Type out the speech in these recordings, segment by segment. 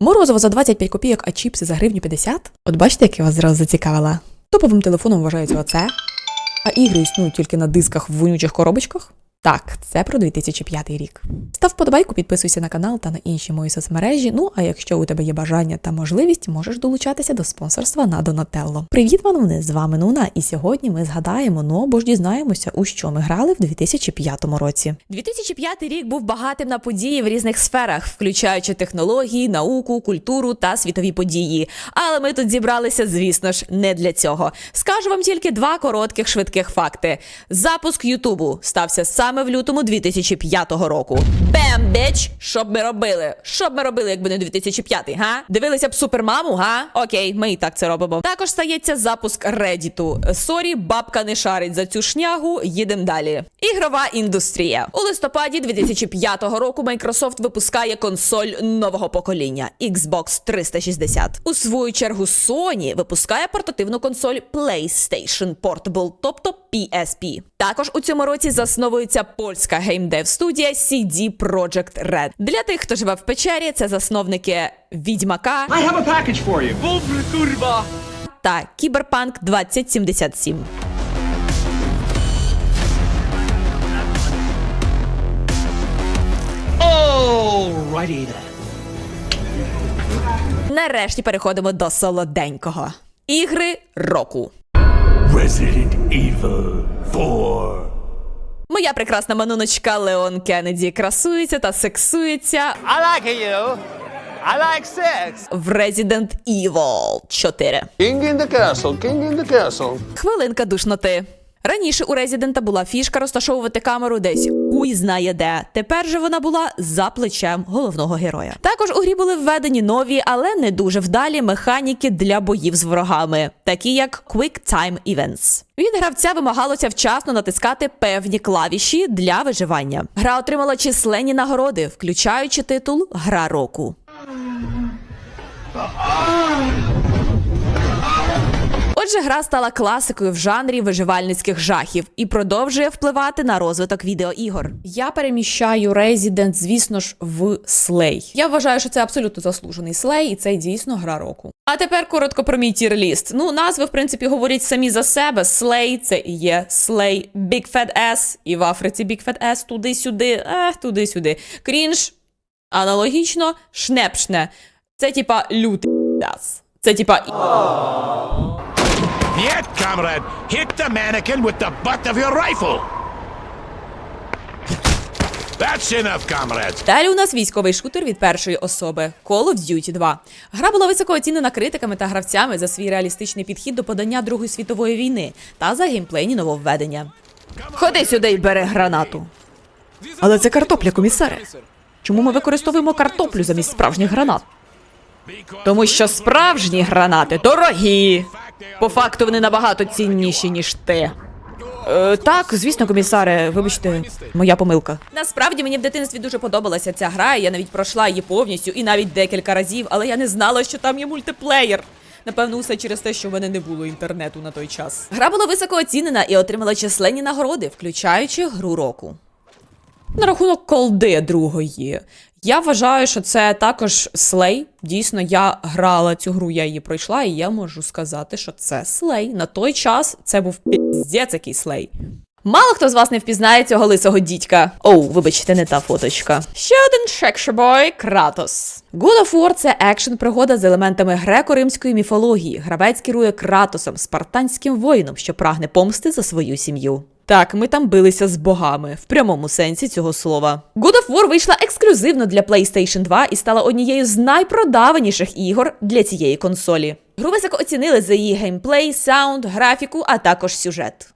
Морозиво за 25 копійок, а чіпси за гривню 50? От бачите, як я вас зразу зацікавила? Топовим телефоном вважається оце. А ігри існують тільки на дисках в вонючих коробочках? Так, це про 2005 рік. Став вподобайку, підписуйся на канал та на інші мої соцмережі. Ну а якщо у тебе є бажання та можливість, можеш долучатися до спонсорства на Донателло. Привіт, пановне! З вами Нуна, і сьогодні ми згадаємо, ну або ж дізнаємося, у що ми грали в 2005 році. 2005 рік був багатим на події в різних сферах, включаючи технології, науку, культуру та світові події. Але ми тут зібралися, звісно ж, не для цього. Скажу вам тільки два коротких швидких факти. Запуск Ютубу стався саме в лютому 2005 року. Бем, біч! Що б ми робили? Що б ми робили, якби не 2005, га? Дивилися б супермаму, га? Окей, ми і так це робимо. Також стається запуск Reddit. Сорі, бабка не шарить за цю шнягу. Їдемо далі. Ігрова індустрія. У листопаді 2005 року Microsoft випускає консоль нового покоління Xbox 360. У свою чергу Sony випускає портативну консоль PlayStation Portable, тобто PSP. Також у цьому році засновується польська геймдев студія CD Projekt Red. Для тих, хто живе в печері, це засновники Відьмака I have a package for you. та Кіберпанк 2077. Alrighty then. Нарешті переходимо до солоденького. Ігри року. Resident Evil 4. Моя прекрасна мануночка Леон Кеннеді красується та сексується I like you. I like sex. в Resident Evil 4. King in the castle, king in the castle. Хвилинка душноти. Раніше у Резідента була фішка розташовувати камеру десь хуй знає де. Тепер же вона була за плечем головного героя. Також у грі були введені нові, але не дуже вдалі механіки для боїв з ворогами, такі як Quick Time Events. Від гравця вимагалося вчасно натискати певні клавіші для виживання. Гра отримала численні нагороди, включаючи титул Гра року. Отже, гра стала класикою в жанрі виживальницьких жахів і продовжує впливати на розвиток відеоігор. Я переміщаю Resident, звісно ж, в Slay. Я вважаю, що це абсолютно заслужений Slay, і це дійсно гра року. А тепер коротко про мій тір-ліст. Ну, назви, в принципі, говорять самі за себе. Slay – це і є Slay, Big Fat S, і в Африці Big Fat S, туди-сюди, ех, туди-сюди. Крінж, аналогічно, шнепшне. Це типа лютий. Це типа Yet, comrade, hit the mannequin with the butt of your rifle. That's enough, comrades. Далі у нас військовий шутер від першої особи Call of Duty 2. Гра була високо оцінена критиками та гравцями за свій реалістичний підхід до подання Другої світової війни та за геймплейні нововведення. Ходи сюди і бери гранату. Але це картопля, комісаре. Чому ми використовуємо картоплю замість справжніх гранат? Тому що справжні гранати дорогі. По факту вони набагато цінніші, ніж ти. Е, так, звісно, комісаре, вибачте, моя помилка. Насправді мені в дитинстві дуже подобалася ця гра. і Я навіть пройшла її повністю і навіть декілька разів, але я не знала, що там є мультиплеєр. Напевно, усе через те, що в мене не було інтернету на той час. Гра була високо оцінена і отримала численні нагороди, включаючи гру року. На рахунок колди другої. Я вважаю, що це також слей. Дійсно, я грала цю гру, я її пройшла, і я можу сказати, що це слей. На той час це був піздець який слей. Мало хто з вас не впізнає цього лисого дідька. Оу, вибачте, не та фоточка. Ще один шекшебой Кратос. God of War – це екшн пригода з елементами греко-римської міфології. Гравець керує Кратосом, спартанським воїном, що прагне помсти за свою сім'ю. Так, ми там билися з богами в прямому сенсі цього слова. God of War вийшла ексклюзивно для PlayStation 2 і стала однією з найпродаваніших ігор для цієї консолі. Гру високо оцінили за її геймплей, саунд, графіку, а також сюжет.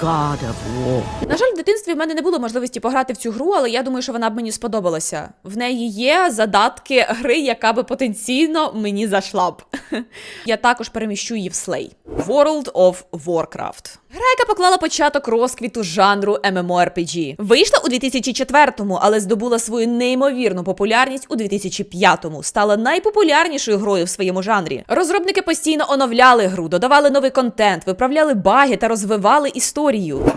God of War. На жаль, в дитинстві в мене не було можливості пограти в цю гру, але я думаю, що вона б мені сподобалася. В неї є задатки гри, яка би потенційно мені зайшла б. я також переміщу її в Slay. World of Warcraft. Гра, яка поклала початок розквіту жанру MMORPG. Вийшла у 2004-му, але здобула свою неймовірну популярність у 2005-му. Стала найпопулярнішою грою в своєму жанрі. Розробники постійно оновляли гру, додавали новий контент, виправляли баги та розвивали історію.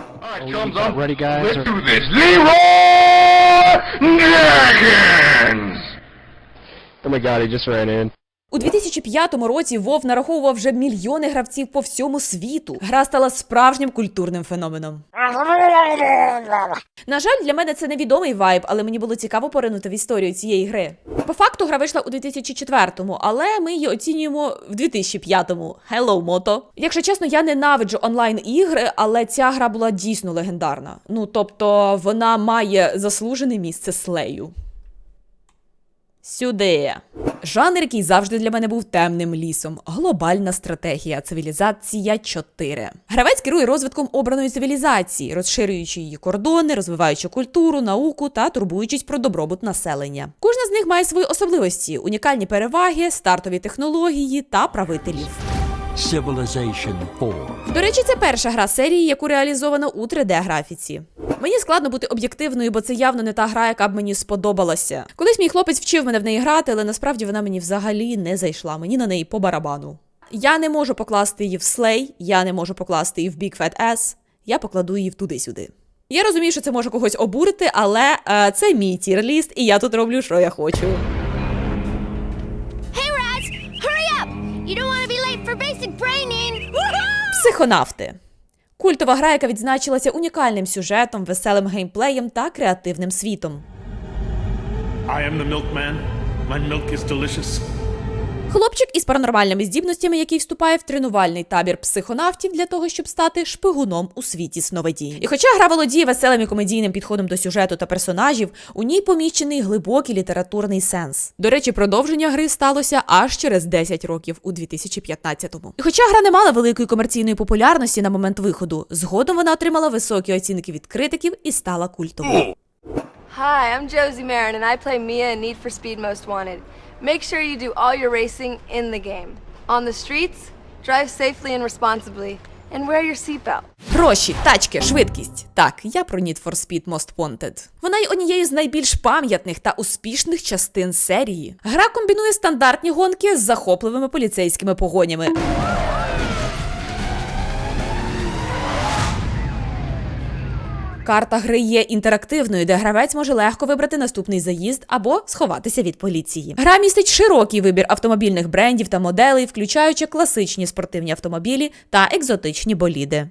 Oh my god, he just ran in. У 2005 році Вов нараховував вже мільйони гравців по всьому світу. Гра стала справжнім культурним феноменом. На жаль, для мене це невідомий вайб, але мені було цікаво поринути в історію цієї гри. По факту гра вийшла у 2004-му, але ми її оцінюємо в 2005-му. Hello, мото. Якщо чесно, я ненавиджу онлайн ігри, але ця гра була дійсно легендарна. Ну тобто, вона має заслужене місце слею. Сюди. Жанр, який завжди для мене був темним лісом. Глобальна стратегія. Цивілізація 4. Гравець керує розвитком обраної цивілізації, розширюючи її кордони, розвиваючи культуру, науку та турбуючись про добробут населення. Кожна з них має свої особливості, унікальні переваги, стартові технології та правителів. Civilization 4. До речі, це перша гра серії, яку реалізовано у 3D-графіці. Мені складно бути об'єктивною, бо це явно не та гра, яка б мені сподобалася. Колись мій хлопець вчив мене в неї грати, але насправді вона мені взагалі не зайшла. Мені на неї по барабану. Я не можу покласти її в Slay, я не можу покласти її в Big Fat Ass, я покладу її в туди-сюди. Я розумію, що це може когось обурити, але е, це мій тір-ліст, і я тут роблю, що я хочу. Психонавти. Культова гра, яка відзначилася унікальним сюжетом, веселим геймплеєм та креативним світом. I am the milkman. My milk is delicious. Хлопчик із паранормальними здібностями, який вступає в тренувальний табір психонавтів для того, щоб стати шпигуном у світі сновидінь. І хоча гра володіє веселим і комедійним підходом до сюжету та персонажів, у ній поміщений глибокий літературний сенс. До речі, продовження гри сталося аж через 10 років у 2015-му. І хоча гра не мала великої комерційної популярності на момент виходу, згодом вона отримала високі оцінки від критиків і стала культовою. Hi, I'm Josie Marin, and I play Mia in Need for Speed Most Wanted. Make sure you do all your racing in the game. On the streets, drive safely and responsibly, and wear your seatbelt. Гроші, тачки, швидкість. Так, я про Need for Speed Most Wanted. Вона й однією з найбільш пам'ятних та успішних частин серії. Гра комбінує стандартні гонки з захопливими поліцейськими погонями. Карта гри є інтерактивною, де гравець може легко вибрати наступний заїзд або сховатися від поліції. Гра містить широкий вибір автомобільних брендів та моделей, включаючи класичні спортивні автомобілі та екзотичні боліди.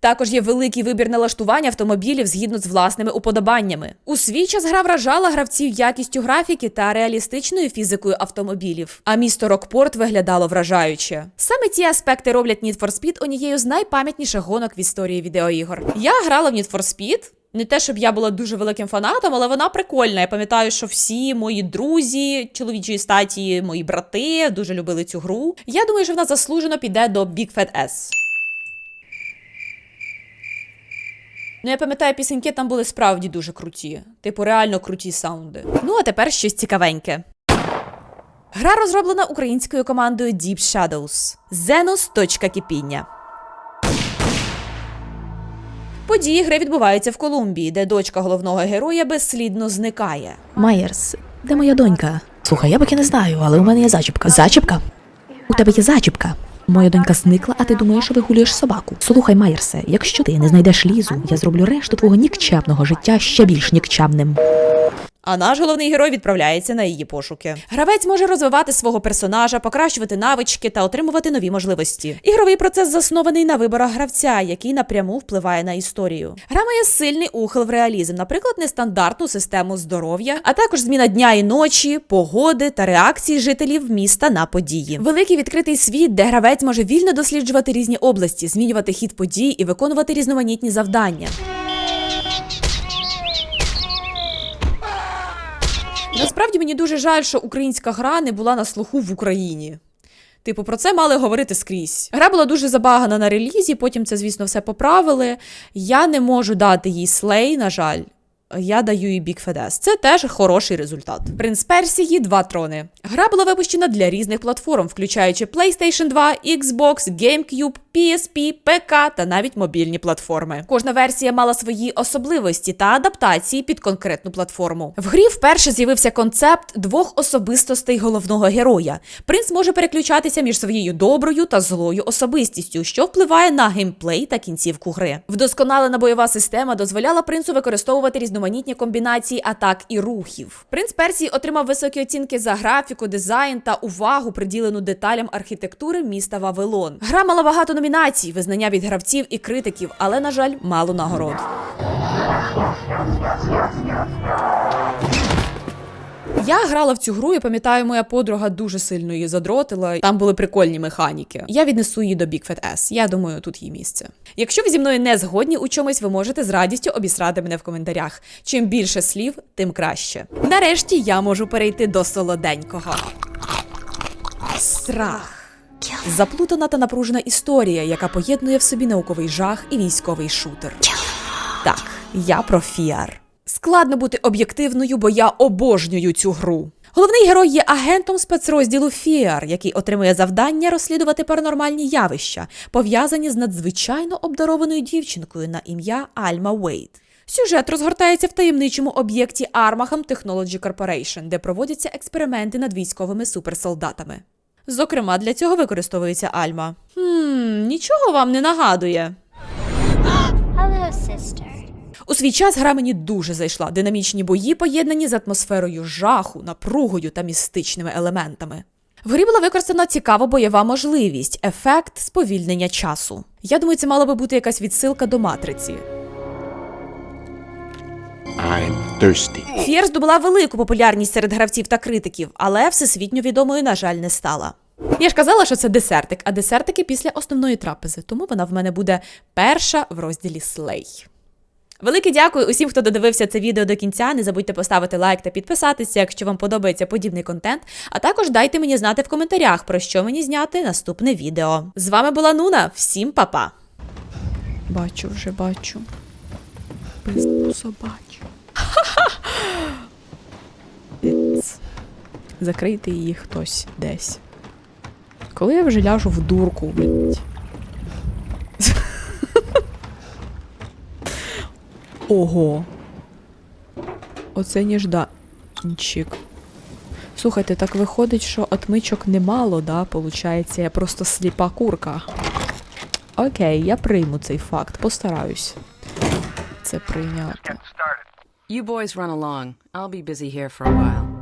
Також є великий вибір налаштування автомобілів згідно з власними уподобаннями. У свій час гра вражала гравців якістю графіки та реалістичною фізикою автомобілів. А місто Рокпорт виглядало вражаюче. Саме ці аспекти роблять Need for Speed однією з найпам'ятніших гонок в історії відеоігор. Я грала в Need for Speed. Не те, щоб я була дуже великим фанатом, але вона прикольна. Я пам'ятаю, що всі мої друзі чоловічої статі, мої брати дуже любили цю гру. Я думаю, що вона заслужено піде до Big Fat S. Ну, я пам'ятаю, пісеньки там були справді дуже круті. Типу, реально круті саунди. Ну, а тепер щось цікавеньке. Гра розроблена українською командою Deep Shadows. Zenos. Точка кипіння. Події гри відбуваються в Колумбії, де дочка головного героя безслідно зникає. Майерс, де моя донька? Слухай, я поки не знаю, але у мене є зачіпка. Зачіпка? У тебе є зачіпка. Моя донька зникла, а ти думаєш, що вигулюєш собаку. Слухай, Майерсе, якщо ти не знайдеш лізу, я зроблю решту твого нікчемного життя ще більш нікчемним. А наш головний герой відправляється на її пошуки. Гравець може розвивати свого персонажа, покращувати навички та отримувати нові можливості. Ігровий процес заснований на виборах гравця, який напряму впливає на історію. Гра має сильний ухил в реалізм, наприклад, нестандартну систему здоров'я, а також зміна дня і ночі, погоди та реакції жителів міста на події. Великий відкритий світ, де гравець може вільно досліджувати різні області, змінювати хід подій і виконувати різноманітні завдання. Насправді мені дуже жаль, що українська гра не була на слуху в Україні. Типу, про це мали говорити скрізь. Гра була дуже забагана на релізі, потім це, звісно, все поправили. Я не можу дати їй слей, на жаль. Я даю їй Big Fedes. Це теж хороший результат. Принц Персії два трони. Гра була випущена для різних платформ, включаючи PlayStation 2, Xbox, GameCube, PSP, ПК та навіть мобільні платформи. Кожна версія мала свої особливості та адаптації під конкретну платформу. В грі вперше з'явився концепт двох особистостей головного героя. Принц може переключатися між своєю доброю та злою особистістю, що впливає на геймплей та кінцівку гри. Вдосконалена бойова система дозволяла принцу використовувати різноманітні різноманітні комбінації атак і рухів. Принц Персії отримав високі оцінки за графіку, дизайн та увагу, приділену деталям архітектури міста Вавилон. Гра мала багато номінацій, визнання від гравців і критиків, але, на жаль, мало нагород. Я грала в цю гру і пам'ятаю, моя подруга дуже сильно її задротила. Там були прикольні механіки. Я віднесу її до Big Fat S. Я думаю, тут її місце. Якщо ви зі мною не згодні у чомусь, ви можете з радістю обісрати мене в коментарях. Чим більше слів, тим краще. Нарешті я можу перейти до солоденького. Страх. Заплутана та напружена історія, яка поєднує в собі науковий жах і військовий шутер. Так, я про фіар. Складно бути об'єктивною, бо я обожнюю цю гру. Головний герой є агентом спецрозділу Фіар, який отримує завдання розслідувати паранормальні явища, пов'язані з надзвичайно обдарованою дівчинкою на ім'я Альма Уейт. Сюжет розгортається в таємничому об'єкті Armaham Technology Corporation, де проводяться експерименти над військовими суперсолдатами. Зокрема, для цього використовується Альма. Хм, нічого вам не нагадує. Hello, sister. У свій час гра мені дуже зайшла. Динамічні бої поєднані з атмосферою жаху, напругою та містичними елементами. В грі була використана цікава бойова можливість, ефект сповільнення часу. Я думаю, це мала би бути якась відсилка до матриці. I'm thirsty. Фєр здобула велику популярність серед гравців та критиків, але всесвітньо відомою, на жаль, не стала. Я ж казала, що це десертик, а десертики після основної трапези, тому вона в мене буде перша в розділі Слей. Велике дякую усім, хто додивився це відео до кінця. Не забудьте поставити лайк та підписатися, якщо вам подобається подібний контент. А також дайте мені знати в коментарях, про що мені зняти наступне відео. З вами була Нуна. Всім па-па! Бачу вже бачу. Пизду собачу. Закрийте її хтось десь. Коли я вже ляжу в дурку, блядь. Ого. Оце ніжданчик. Слухайте, так виходить, що отмичок немало, да, получається, я просто сліпа курка. Окей, я прийму цей факт, постараюсь. Це прийняти. You boys run along. I'll be busy here for a while.